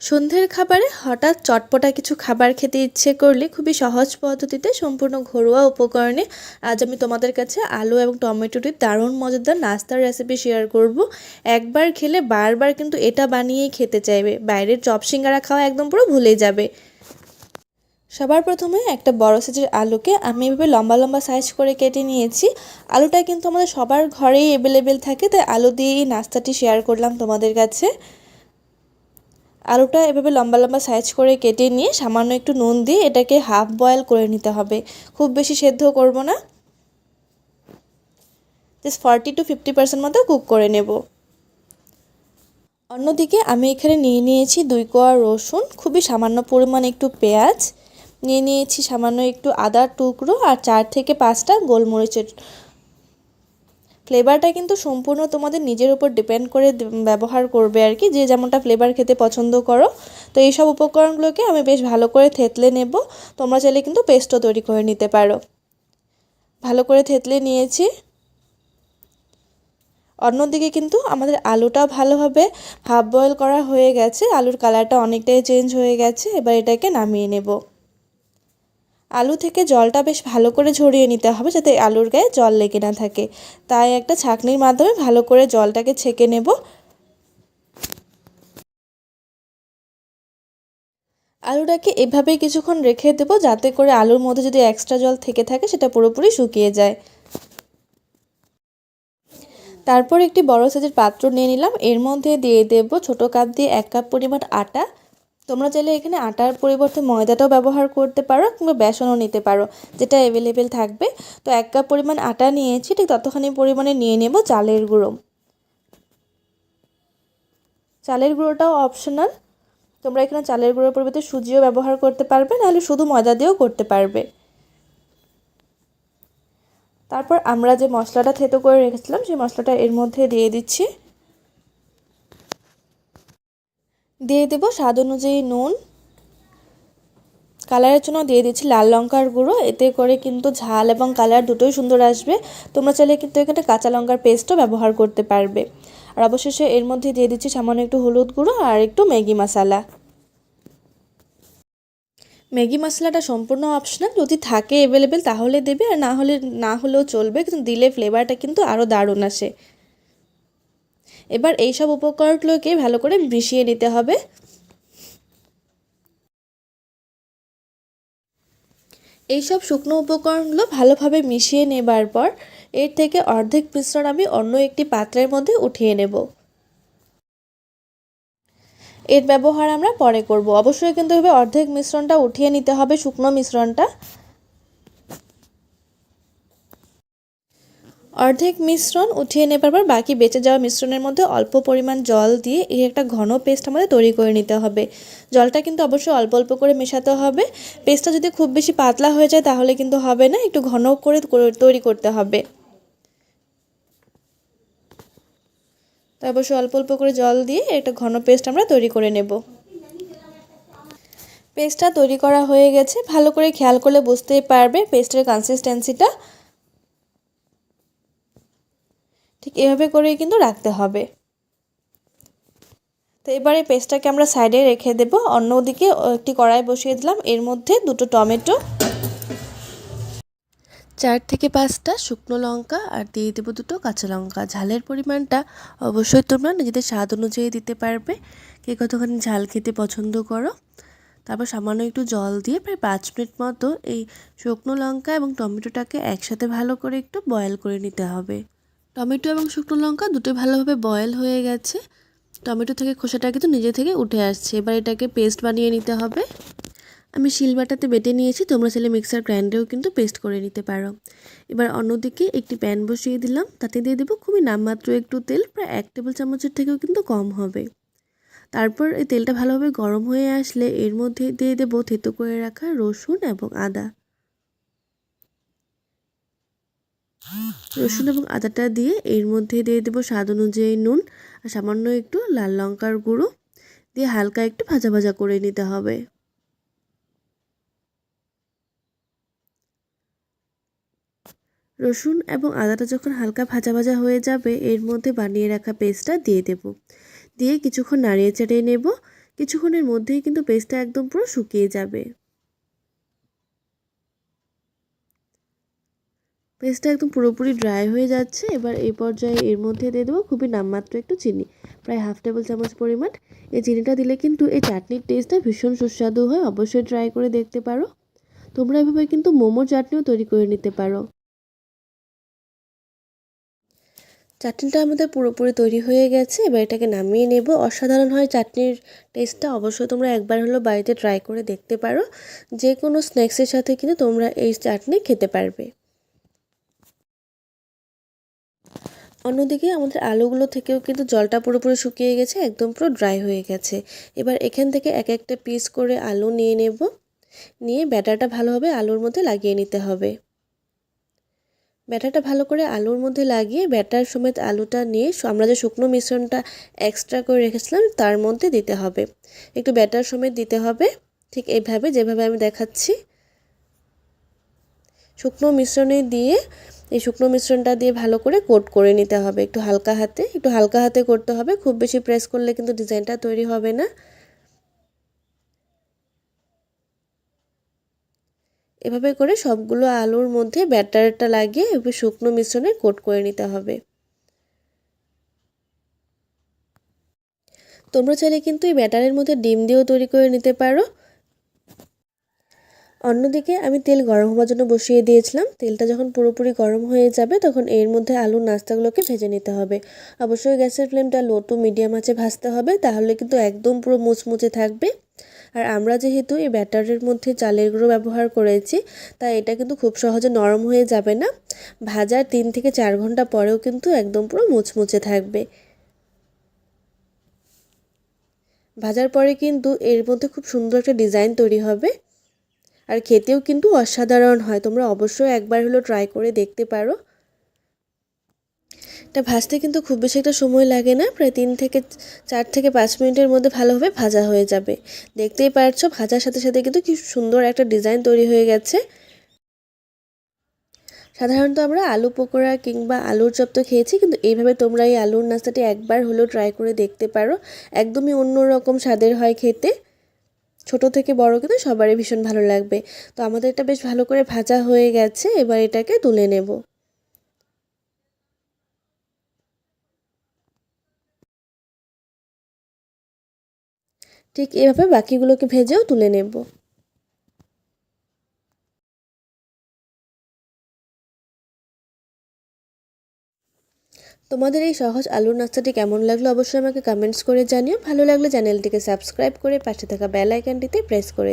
সন্ধ্যের খাবারে হঠাৎ চটপটা কিছু খাবার খেতে ইচ্ছে করলে খুবই সহজ পদ্ধতিতে সম্পূর্ণ ঘরোয়া উপকরণে আজ আমি তোমাদের কাছে আলু এবং টমেটোটির দারুণ মজাদার নাস্তার রেসিপি শেয়ার করব। একবার খেলে বারবার কিন্তু এটা বানিয়েই খেতে চাইবে। বাইরের চপ সিঙ্গারা খাওয়া একদম পুরো ভুলে যাবে। সবার প্রথমে একটা বড় সাইজের আলুকে আমি এভাবে লম্বা লম্বা সাইজ করে কেটে নিয়েছি। আলুটা কিন্তু আমাদের সবার ঘরেই অ্যাভেলেবেল থাকে, তাই আলু দিয়ে এই নাস্তাটি শেয়ার করলাম তোমাদের কাছে। আলুটা এভাবে লম্বা লম্বা সাইজ করে কেটে নিয়ে সামান্য একটু নুন দিয়ে এটাকে হাফ বয়েল করে নিতে হবে। খুব বেশি সেদ্ধ করব না। Just forty to fifty percent মতো কুক করে নেব। অন্যদিকে আমি এখানে নিয়ে নিয়েছি দুই কোয়া রসুন, খুবই সামান্য পরিমাণ একটু পেঁয়াজ। নিয়ে নিয়েছি সামান্য একটু আদার টুকরো আর চার থেকে পাঁচটা গোলমরিচের ফ্লেভারটা কিন্তু সম্পূর্ণ তোমাদের নিজের উপর ডিপেন্ড করে ব্যবহার করবে আর কি। যে যেমনটা ফ্লেভার খেতে পছন্দ করো। তো এইসব উপকরণগুলোকে আমি বেশ ভালো করে থেতলে নেব। তোমরা চাইলে কিন্তু পেস্টও তৈরি করে নিতে পারো। ভালো করে থেতলে নিয়েছি। অন্যদিকে কিন্তু আমাদের আলুটাও ভালোভাবে হাফ বয়েল করা হয়ে গেছে। আলুর কালারটা অনেকটাই চেঞ্জ হয়ে গেছে। এবার এটাকে নামিয়ে নেব। আলু থেকে জলটা বেশ ভালো করে ঝরিয়ে নিতে হবে যাতে আলুর গায়ে জল লেগে না থাকে। তাই একটা ছাঁকনির মাধ্যমে ভালো করে জলটাকে ছেঁকে নেব। আলুটাকে এভাবে কিছুক্ষণ রেখে দেবো যাতে করে আলুর মধ্যে যদি এক্সট্রা জল থেকে থাকে সেটা পুরোপুরি শুকিয়ে যায়। তারপর একটি বড় সাইজের পাত্র নিয়ে নিলাম। এর মধ্যে দিয়ে দেব ছোট কাপ দিয়ে এক কাপ পরিমাণ আটা। তোমরা চাইলে এখানে আটার পরিবর্তে ময়দাটাও ব্যবহার করতে পারো কিংবা বেসনও নিতে পারো, যেটা অ্যাভেলেবেল থাকবে। তো এক কাপ পরিমাণ আটা নিয়েছি, ঠিক ততখানি পরিমাণে নিয়ে নেব চালের গুঁড়ো। চালের গুঁড়োটাও অপশনাল তোমরা এখানে চালের গুঁড়োর পরিবর্তে সুজিও ব্যবহার করতে পারবে, নাহলে শুধু ময়দা দিয়েও করতে পারবে। তারপর আমরা যে মশলাটা থেতো করে রেখেছিলাম, সেই মশলাটা এর মধ্যে দিয়ে দিচ্ছি। দিয়ে দেব স্বাদ অনুযায়ী নুন। কালারের জন্য দিয়ে দিচ্ছি লাল লঙ্কার গুঁড়ো। এতে করে কিন্তু ঝাল এবং কালার দুটোই সুন্দর আসবে। তোমরা চাইলে কিন্তু এখানে কাঁচা লঙ্কার পেস্টও ব্যবহার করতে পারবে। আর অবশেষে এর মধ্যে দিয়ে দিচ্ছি সামান্য একটু হলুদ গুঁড়ো আর একটু ম্যাগি মশলা। ম্যাগি মশলাটা সম্পূর্ণ অপশনাল যদি থাকে অ্যাভেলেবেল তাহলে দেবে আর না হলে না হলেও চলবে। কিন্তু দিলে ফ্লেভারটা কিন্তু আরও দারুণ আসে। এবার এই সব উপকরণগুলোকে ভালো করে মিশিয়ে নিতে হবে। এইসব শুকনো উপকরণগুলো ভালোভাবে মিশিয়ে নেবার পর এর থেকে অর্ধেক মিশ্রণ আমি অন্য একটি পাত্রের মধ্যে উঠিয়ে নেব। এর ব্যবহার আমরা পরে করব। অবশ্যই কিন্তু এভাবে অর্ধেক মিশ্রণটা উঠিয়ে নিতে হবে শুকনো মিশ্রণটা। অর্ধেক মিশ্রণ উঠিয়ে নেবার পর বাকি বেঁচে যাওয়া মিশ্রণের মধ্যে অল্প পরিমাণ জল দিয়ে এই একটা ঘন পেস্ট আমাদের তৈরি করে নিতে হবে। জলটা কিন্তু অবশ্যই অল্প অল্প করে মেশাতে হবে। পেস্টটা যদি খুব বেশি পাতলা হয়ে যায় তাহলে কিন্তু হবে না, একটু ঘন করে তৈরি করতে হবে। তো অবশ্যই অল্প অল্প করে জল দিয়ে একটা ঘন পেস্ট আমরা তৈরি করে নেব। পেস্টটা তৈরি করা হয়ে গেছে। ভালো করে খেয়াল করলে বুঝতেই পারবে পেস্টের কনসিস্টেন্সিটা ঠিক এভাবে করেই কিন্তু রাখতে হবে। তো এবারে পেস্টটাকে আমরা সাইডে রেখে দেব। অন্যদিকে একটি কড়াই বসিয়ে দিলাম। এর মধ্যে দুটো টমেটো, চার থেকে পাঁচটা শুকনো লঙ্কা আর দিয়ে দেবো দুটো কাঁচা লঙ্কা। ঝালের পরিমাণটা অবশ্যই তোমরা নিজেদের স্বাদ অনুযায়ী দিতে পারবে। কে কতখানি ঝাল খেতে পছন্দ করো। তারপর সামান্য একটু জল দিয়ে প্রায় পাঁচ মিনিট মতো এই শুকনো লঙ্কা এবং টমেটোটাকে একসাথে ভালো করে একটু বয়েল করে নিতে হবে। টমেটো এবং শুকনো লঙ্কা দুটোই ভালোভাবে বয়েল হয়ে গেছে। টমেটো থেকে খোসাটা কিন্তু নিজে থেকে উঠে আসছে। এবার এটাকে পেস্ট বানিয়ে নিতে হবে। আমি শিলবাটাতে বেটে নিয়েছি। তোমরা চাইলে মিক্সার গ্রাইন্ডারেও কিন্তু পেস্ট করে নিতে পারো। এবার অন্যদিকে একটি প্যান বসিয়ে দিলাম। তাতে দিয়ে দেবো খুবই নামমাত্র একটু তেল। প্রায় এক টেবিল চামচের থেকেও কিন্তু কম হবে। তারপর এই তেলটা ভালোভাবে গরম হয়ে আসলে এর মধ্যে দিয়ে দেবো থেতো করে রাখা রসুন এবং আদা। রসুন এবং আদাটা দিয়ে এর মধ্যে দিয়ে দেবো স্বাদ অনুযায়ী নুন আর সামান্য একটু লাল লঙ্কার গুঁড়ো দিয়ে হালকা একটু ভাজা ভাজা করে নিতে হবে। রসুন এবং আদাটা যখন হালকা ভাজা ভাজা হয়ে যাবে, এর মধ্যে বানিয়ে রাখা পেস্টটা দিয়ে দেব। দিয়ে কিছুক্ষণ নাড়িয়ে চাড়িয়ে নেব। কিছুক্ষণের মধ্যেই কিন্তু পেস্টটা একদম পুরো শুকিয়ে যাবে। পেস্টটা একদম পুরোপুরি ড্রাই হয়ে যাচ্ছে। এবার এই পর্যায়ে এর মধ্যে দিয়ে দেবো খুবই নামমাত্র একটু চিনি। প্রায় হাফ টেবিল চামচ পরিমাণ। এই চিনিটা দিলে কিন্তু এই চাটনির টেস্টটা ভীষণ সুস্বাদু হয়। অবশ্যই ট্রাই করে দেখতে পারো। তোমরা এভাবে কিন্তু মোমোর চাটনিও তৈরি করে নিতে পারো। চাটনিটা আমাদের পুরোপুরি তৈরি হয়ে গেছে। এবার এটাকে নামিয়ে নেব। অসাধারণ হয় চাটনির টেস্টটা। অবশ্যই তোমরা একবার হলো বাড়িতে ট্রাই করে দেখতে পারো। যে কোনো স্ন্যাক্সের সাথে কিন্তু তোমরা এই চাটনি খেতে পারবে। অন্যদিকে আমাদের আলুগুলো থেকেও কিন্তু জলটা পুরোপুরি শুকিয়ে গেছে, একদম পুরো ড্রাই হয়ে গেছে। এবার এখান থেকে এক একটা পিস করে আলু নিয়ে নেব। নিয়ে ব্যাটারটা ভালোভাবে আলুর মধ্যে লাগিয়ে নিতে হবে। ব্যাটারটা ভালো করে আলুর মধ্যে লাগিয়ে ব্যাটার সমেত আলুটা নিয়ে আমরা যে শুকনো মিশ্রণটা এক্সট্রা করে রেখেছিলাম, তার মধ্যে দিতে হবে। একটু ব্যাটার সমেত দিতে হবে। ঠিক এইভাবে যেভাবে আমি দেখাচ্ছি। শুকনো মিশ্রণে দিয়ে এই শুকনো মিশ্রণটা দিয়ে ভালো করে কোট করে নিতে হবে। একটু হালকা হাতে, একটু হালকা হাতে করতে হবে। খুব বেশি প্রেস করলে কিন্তু ডিজাইনটা তৈরি হবে না। এভাবে করে সবগুলো আলুর মধ্যে ব্যাটারটা লাগিয়ে এবার শুকনো মিশ্রণে কোট করে নিতে হবে। তোমরা চাইলে কিন্তু এই ব্যাটারের মধ্যে ডিম দিয়েও তৈরি করে নিতে পারো। অন্যদিকে আমি তেল গরম হওয়ার জন্য বসিয়ে দিয়েছিলাম। তেলটা যখন পুরোপুরি গরম হয়ে যাবে, তখন এর মধ্যে আলুর নাস্তাগুলোকে ভেজে নিতে হবে। অবশ্যই গ্যাসের ফ্লেমটা লো টু মিডিয়াম আছে ভাজতে হবে, তাহলে কিন্তু একদম পুরো মুচমুচে থাকবে। আর আমরা যেহেতু এই ব্যাটারের মধ্যে চালের গুঁড়ো ব্যবহার করেছি, তাই এটা কিন্তু খুব সহজে নরম হয়ে যাবে না। ভাজার তিন থেকে চার ঘণ্টা পরেও কিন্তু একদম পুরো মুচমুচে থাকবে। ভাজার পরে কিন্তু এর মধ্যে খুব সুন্দর একটা ডিজাইন তৈরি হবে। আর খেতেও কিন্তু অসাধারণ হয়। তোমরা অবশ্যই একবার হলো ট্রাই করে দেখতে পারো। এটা ভাজতে কিন্তু খুব বেশি একটা সময় লাগে না। প্রায় তিন থেকে চার থেকে পাঁচ মিনিটের মধ্যে ভালোভাবে ভাজা হয়ে যাবে। দেখতেই পারছ, ভাজার সাথে সাথে কিন্তু কি সুন্দর একটা ডিজাইন তৈরি হয়ে গেছে। সাধারণত আমরা আলু পকোড়া কিংবা আলুর চপ তো খেয়েছি, কিন্তু এইভাবে তোমরা এই আলুর নাস্তাটি একবার হলেও ট্রাই করে দেখতে পারো। একদমই অন্য রকম স্বাদের হয় খেতে। ছোট থেকে বড় কিন্তু সবারই ভীষণ ভালো লাগবে। তো আমাদের এটা বেশ ভালো করে ভাজা হয়ে গেছে, এবার এটাকে তুলে নেব। ঠিক এভাবে বাকিগুলোকে ভেজেও তুলে নেব। তোমাদের এই সহজ আলুর নাস্তাটি কেমন লাগল অবশ্যই আমাকে কমেন্টস করে জানিও। ভালো লাগলে চ্যানেলটিকে সাবস্ক্রাইব করে পাশে থাকা বেল আইকনটিতে প্রেস করে